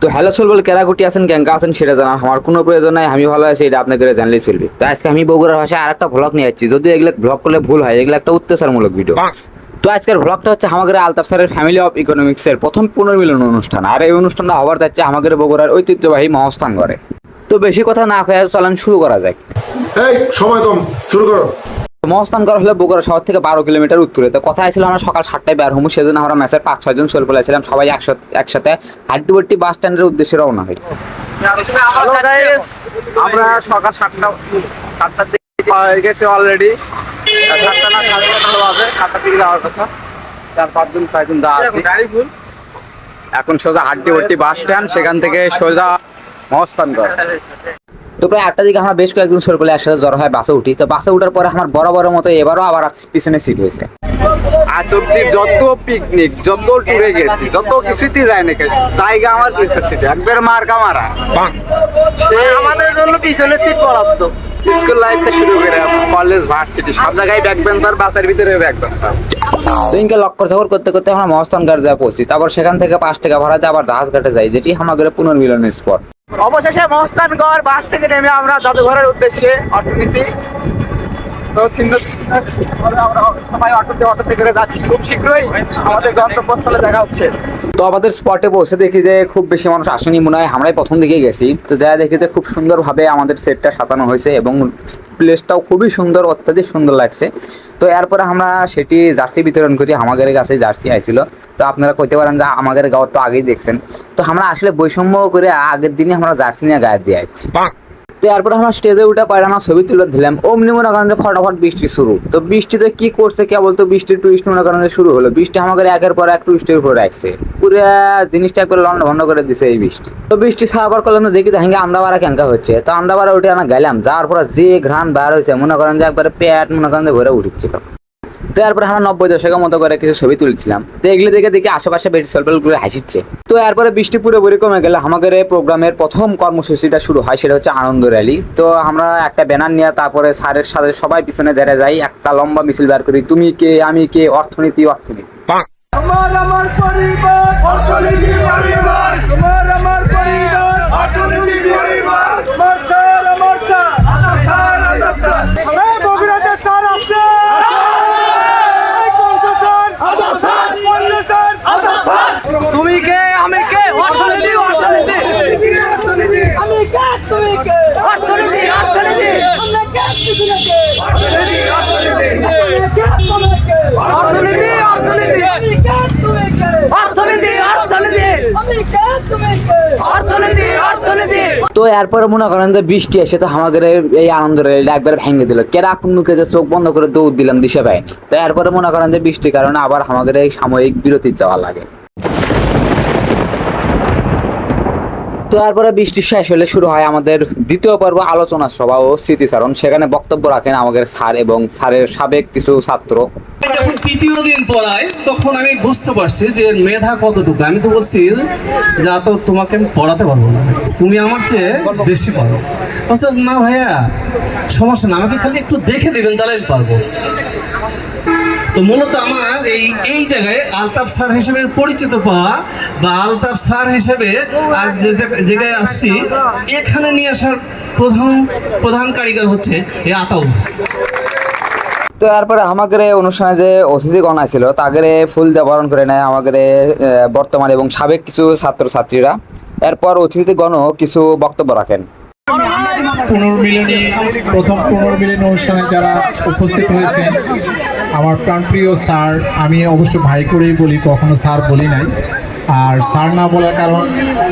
তো hello soul বল কেরাকুটি আছেন ক্যাঙ্কা আছেন সেটা জানা। আমার কোনো প্রয়োজন নাই আমি ভালো আছি এটা আপনাকে জানলেই চলবে। তো আজকে আমি বগুড়ার ভাষায় আর একটা ভ্লগ নিয়ে যাচ্ছি যদি এগুলো ভ্লগ করলে ভুল হয় এগুলো একটা অত্যাচারমূলক ভিডিও তো আজকের ভ্লগটা হচ্ছে আমাদের আলতাফ স্যারের ফ্যামিলি অফ ইকোনমিক্সের প্রথম পুনর্মিলন অনুষ্ঠান। আর এই অনুষ্ঠানটা হবার যাচ্ছে আমাদের বগুড়ার ঐতিহ্যবাহী মহস্থান ঘরে। তো বেশি কথা না কয়ে চলেন শুরু করা যাক। এই সময় কম শুরু করো। মহস্থান করা হলো বগুড়া শহর থেকে বারো কিলোমিটার উত্তরে। তো কথা ছিল আমরা সকাল সাতটায় বের হব সেদিন আমরা ম্যাচের পাঁচ, ছয়জন সোল ছিলাম সবাই একসাথে একসাথে হাড্ডিবট্টি বাস স্ট্যান্ডের উদ্দেশ্যে রওনা হই। আমরা সকাল সাতটা, সাতটার দিকে অলরেডি সাতটা না সাড়ে সাতটার দিকে যাওয়ার কথা। চার, পাঁচজন, ছয়জন আছি। এখন সোজা হাড্ডি ভর্তি বাস স্ট্যান্ড সেখান থেকে সোজা মহস্থান কর তো প্রায় আটটা দিকে আমরা বেশ কয়েকজন সোল একসাথে জড়ো হয় বাসে উঠি। তো বাসে উঠার পরে আমার বড় বড় মতো এবারও আবার পিছনে সিট হয়েছে। আজ অব্দি যত পিকনিক যত টুরে গেছি যত কিছুতেই যায় না গেছি জায়গা আমার পিছনে সিটে একবার মার্কা মারা। আমাদের জন্য পিছনে সিট বরাদ্দ। স্কুল লাইফ থেকে শুরু করে কলেজ ভার্সিটি সব জায়গায় ব্যাক বেঞ্চার বাসের ভিতরে ব্যাক বেঞ্চার ইনকে লক্ষ্য চকর করতে করতে আমরা মহস্থান ঘাট যা পৌঁছি তারপর সেখান থেকে পাঁচ টাকা ভাড়াতে আবার জাহাজ ঘাটে যাই যেটি আমাদের পুনর্মিলনের স্পট অবশেষে মহস্তানগড় বাস থেকে নেমে আমরা জাদুঘরের উদ্দেশ্যে অটো নিছি। তো আমরা সবাই অটোতে অটোতে করে যাচ্ছি। খুব শীঘ্রই আমাদের গন্তব্যস্থলে দেখা হচ্ছে। তো আমাদের স্পটে পৌঁছে দেখি যে খুব বেশি মানুষ আসেনি, মনে হয় আমরাই প্রথম দিকে গেছি। তো যা দেখি যে খুব সুন্দরভাবে আমাদের সেটটা সাজানো হয়েছে এবং প্লেসটাও খুবই সুন্দর, অত্যাধিক সুন্দর লাগছে। তো এরপরে আমরা সেটি জার্সি বিতরণ করি, আমাদের কাছে জার্সি আইছিল। তো আপনারা কইতে পারেন যে আমাদের গাঁও তো আগেই দেখছেন। তো আমরা আসলে বৈষম্য করে আগের দিনই আমরা জার্সি নিয়ে গায়ে দিয়ে যাচ্ছি তো এরপরে আমরা স্টেজে উঠে কয়টা ছবি তুলে দিলাম অমনি মনে করেন যে ফটাফট বৃষ্টি শুরু। তো বৃষ্টিতে কি করছে কেবল তো বৃষ্টির টুইস্ট মনে করেন শুরু হলো। বৃষ্টি আমাদের একের পর এক টুইস্টের উপরে রাখছে। পুরো জিনিসটা একবার লন্ড ভন্ড করে দিছে এই বৃষ্টি। তো বৃষ্টি সারাবার করলাম তো দেখি তো হ্যাঁ আন্দাবাড়া ক্যাঙ্কা হচ্ছে। তো আন্দাবাড়া উঠে আমরা গেলাম। যাওয়ার পর যে ঘ্রাণ বার হয়েছে, মনে করেন যে একবারে প্যাট মনে করেন যে ভরে উঠছিল। তো এরপরে আমরা নব্বই দশকের মতো করে কিছু ছবি তুলছিলাম। তো এগুলো দেখে দেখে আশেপাশে বেটি সলপল করে হাসিচ্ছে। তো এরপরে বৃষ্টি পুরোপুরি কমে গেলে আমাদের এই প্রোগ্রামের প্রথম কর্মসূচিটা শুরু হয় সেটা হচ্ছে আনন্দ র্যালি। তো আমরা একটা ব্যানার নিয়ে তারপরে স্যারের সাথে সবাই পিছনে দাঁড়িয়ে যাই একটা লম্বা মিছিল বের করি তুমি কে আমি কে অর্থনীতি অর্থনীতি? আমার আমার পরিবার অর্থনীতি পরিবার। তোমার আমার পরিবার অর্থনীতি পরিবার। তো এরপরে মনে করেন যে বৃষ্টি এসে তো আমাদের এই আনন্দ রেলটা একবার ভেঙে দিল। কেরা মুখে যে চোখ বন্ধ করে দৌড় দিলাম দিশে ভাই? তো এরপরে মনে করেন যে বৃষ্টির কারণে আবার আমাদের এই সাময়িক বিরতি যাওয়া লাগে। তো এরপরে বৃষ্টি শেষ হলে শুরু হয় আমাদের দ্বিতীয় পর্ব আলোচনা সভা ও স্মৃতিচারণ। সেখানে বক্তব্য রাখেন আমাদের স্যার এবং স্যারের সাবেক কিছু ছাত্র। যখন তৃতীয় দিন পড়াই, তখন আমি বুঝতে পারছি যে মেধা কতটুকু। আমি তো বলছি, যা তো তোমাকে আমি পড়াতে পারব না। তুমি আমার চেয়ে বেশি পারো না ভাইয়া, সমস্যা না। আমাকে খালি একটু দেখে দেবেন, তাহলে আমি পারব। তো মূলত আমার এই এই জায়গায় আলতাফ স্যার হিসেবে পরিচিত পাওয়া বা আলতাফ স্যার হিসেবে আজ যে জায়গা- জায়গায় আসছি এখানে নিয়ে আসার প্রধান প্রধান কারিগর হচ্ছে এই আতাউল। তো এরপরে আমাদের অনুষ্ঠানে যে অতিথিগণ ছিল তাদের ফুল দিয়ে বরণ করে নেয় আমাদের বর্তমান এবং সাবেক কিছু ছাত্রছাত্রীরা। এরপর অতিথিগণও কিছু বক্তব্য রাখেন। পুনর্মিলনী প্রথম পুনর্মিলনী অনুষ্ঠানে যারা উপস্থিত হয়েছেন আমার প্রাণপ্রিয় স্যার আমি অবশ্য ভাই করেই বলি কখনো স্যার বলি নাই। আর স্যার না বলার কারণ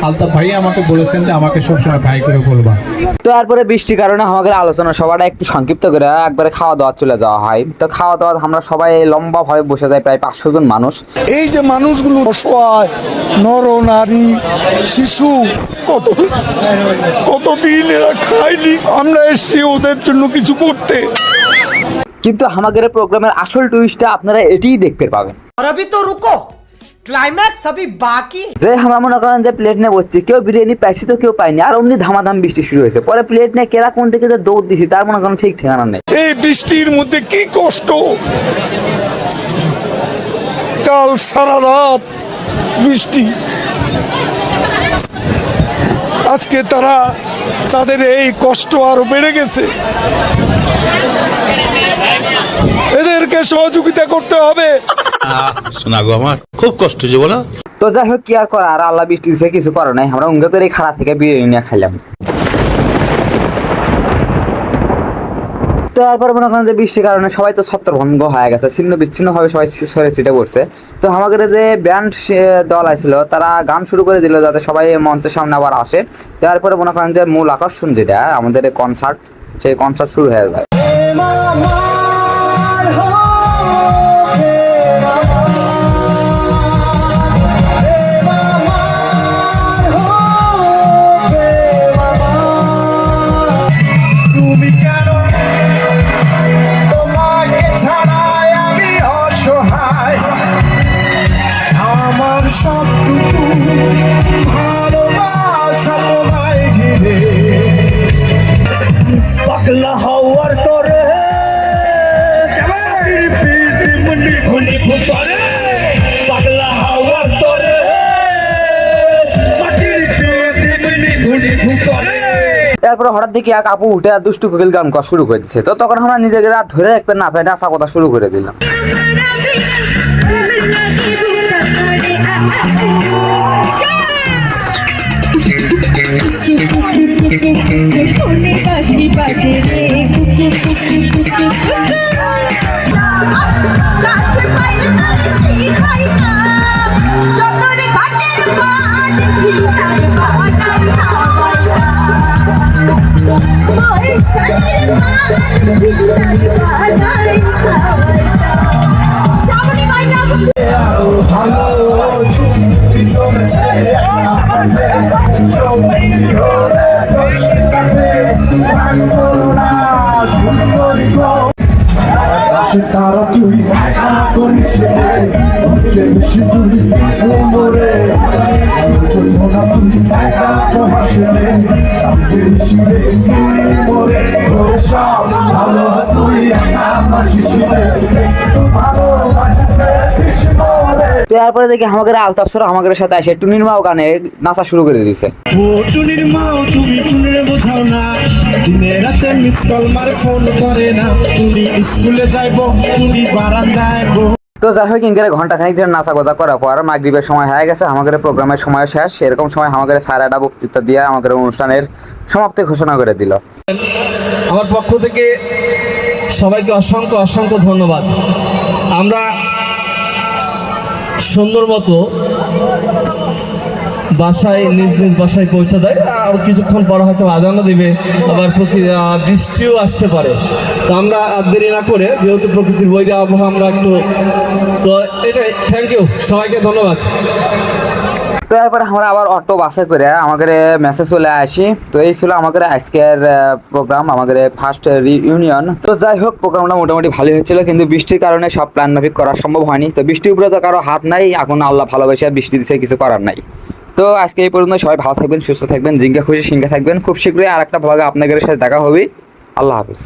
আলতাফ ভাই আমাকে বলেছেন যে আমাকে সবসময় ভাই করে বলবা। তো এরপরে বৃষ্টির কারণে আমাদের আলোচনা সবাটা একটু সংক্ষিপ্ত করে একবারে খাওয়া দাওয়া চলে যাওয়া হয়। তো খাওয়া দাওয়া আমরা সবাই লম্বা ভাবে বসে যাই প্রায় পাঁচশো জন মানুষ। এই যে মানুষগুলো অসহায় নর নারী শিশু কত কতদিন এরা খায়নি? আমরা এসছি ওদের জন্য কিছু করতে। কিন্তু আমাদের প্রোগ্রামের আসল টুইস্টটা আপনারা এটিই দেখতে পাবেন। অরবি তো রুকো। ক্লাইম্যাক্স সবই বাকি। যে আমরা মনে করেন যে প্লেট নিয়ে বসছে কেউ বিরিয়ানি পাইছে তো কেউ পায়নি আর অমনি ধামাধাম বৃষ্টি শুরু হয়েছে। পরে প্লেট নে কেরা কোন থেকে যে দৌড় দিছি তার মনে করেন ঠিক ঠিকানা নেই। এই বৃষ্টির মধ্যে কি কষ্ট? কাল সারা রাত বৃষ্টি। আজকে তারা তাদের এই কষ্ট আরও বেড়ে গেছে। এদেরকে সহযোগিতা করতে হবে। শোনা গো আমার খুব কষ্ট যে বলো। তো যাই হোক কি আর করা? আর আল্লাহ বৃষ্টি দিছে কিছু করার নাই। আমরা উঙ্গা করে খাড়া থেকে বিরিয়ানি নিয়ে খাইলাম। তো তারপর মনে করেন যে বৃষ্টির কারণে সবাই তো ছত্রভঙ্গ হয়ে গেছে ছিন্ন বিচ্ছিন্ন ভাবে সবাই সরে ছিটে পড়ছে। তো আমাদের যে ব্যান্ড দল আছিল তারা গান শুরু করে দিল যাতে সবাই মঞ্চের সামনে আবার আসে। তারপরে মনে করেন যে মূল আকর্ষণ যেটা আমাদের কনসার্ট সেই কনসার্ট শুরু হয়ে যায়। তারপরে হঠাৎ দেখি এক আপু উঠে দুষ্টু কোকিল গান করা শুরু করে দিচ্ছে তো তখন আমরা নিজেকে রাত ধরে রাখবেন না পাই নাচা কথা শুরু করে দিলাম। তারা তুই করিস বেশি তুই সুন্দরে যোজনা তুই হাসলে বেশি রে মরে সব ভালো তুই আমার শিশিরে ভালো তো তারপরে দেখি আমাদের আলতাফ স্যার আমাদের সাথে আসে। টুনির মাও গানে নাচা শুরু করে দিয়েছে ও টুনির মাও তুমি টুনির বোঝাও না। দিনে রাতে মিস কল মারে ফোন করে না। তুমি স্কুলে যাইবো তুমি বারান্দায় তো যাই হোক ইনকারে ঘণ্টা খানিক ধরে নাচা কথা করার পর মাগরিবের সময় হয়ে গেছে আমাদের প্রোগ্রামের সময় শেষ। এরকম সময় আমাদের স্যার একটা বক্তৃতা দিয়ে আমাদের অনুষ্ঠানের সমাপ্তি ঘোষণা করে দিল। আমার পক্ষ থেকে সবাইকে অসংখ্য অসংখ্য ধন্যবাদ। আমরা সুন্দর মতো বাসায়, নিজ নিজ বাসায় পৌঁছে দেয়। আর কিছুক্ষণ পর হয়তো আজানও দেবে, আবার প্রকৃতি বৃষ্টিও আসতে পারে। তো আমরা দেরি না করে, যেহেতু প্রকৃতির বইটা, আবহাওয়া আমরা একটু তো এটাই থ্যাংক ইউ সবাইকে ধন্যবাদ। তো এরপরে আমরা আবার অটো বাসে করে আমাদের মেসেজ চলে আসি। তো এই ছিল আমাদের আজকের প্রোগ্রাম আমাদের ফার্স্ট রিইউনিয়ন তো যাই হোক প্রোগ্রামটা মোটামুটি ভালোই হয়েছিল, কিন্তু বৃষ্টির কারণে সব প্ল্যান মাফিক করা সম্ভব হয়নি। তো বৃষ্টির উপরে তো কারও হাত নাই, এখন আল্লাহ ভালোবাসে বৃষ্টি দিচ্ছে কিছু করার নাই। তো আজকে এই পর্যন্ত সবাই ভালো থাকবেন, সুস্থ থাকবেন, জিঙ্গা খুশি সিঙ্গা থাকবেন। খুব শীঘ্রই আর একটা ভাগে আপনাদের সাথে দেখা হবে। আল্লাহ হাফিজ।